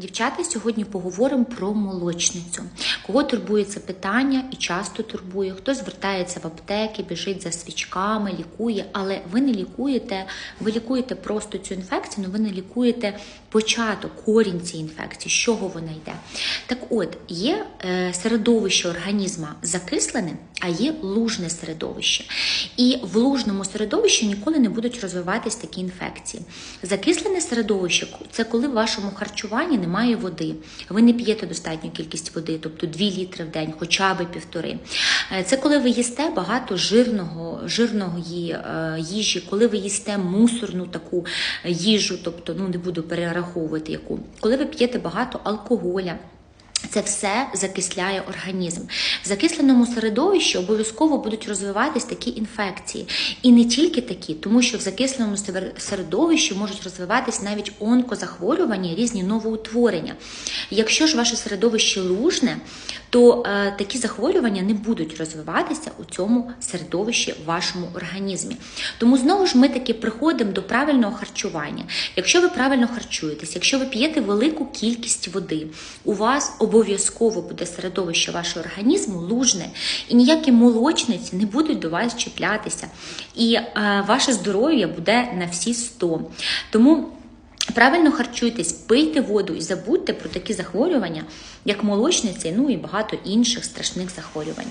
Дівчата, сьогодні поговоримо про молочницю. Кого турбує це питання і часто турбує, хто звертається в аптеки, біжить за свічками, лікує, але ви не лікуєте, ви лікуєте просто цю інфекцію, але ви не лікуєте початок, корінь цієї інфекції, з чого вона йде. Так от, є е, середовище організму закислене, а є лужне середовище. І в лужному середовищі ніколи не будуть розвиватись такі інфекції. Закислене середовище це коли в вашому харчуванні немає води. Ви не п'єте достатню кількість води, тобто 2 літри в день, хоча б півтори. Е, Це коли ви їсте багато жирного, жирної е, їжі, коли ви їсте мусорну таку їжу, тобто ну не буду перераховувати яку, коли ви п'єте багато алкоголя. Це все закисляє організм. В закисленому середовищі обов'язково будуть розвиватись такі інфекції. І не тільки такі, тому що в закисленому середовищі можуть розвиватись навіть онкозахворювання, різні новоутворення. Якщо ж ваше середовище лужне, то е, такі захворювання не будуть розвиватися у цьому середовищі в вашому організмі. Тому знову ж ми таки приходимо до правильного харчування. Якщо ви правильно харчуєтесь, якщо ви п'єте велику кількість води, у вас обов'язково буде середовище вашого організму лужне, і ніякі молочниці не будуть до вас чіплятися. І е, ваше здоров'я буде на всі 100. Тому Правильно харчуйтесь, пийте воду і забудьте про такі захворювання, як молочниці, ну і багато інших страшних захворювань.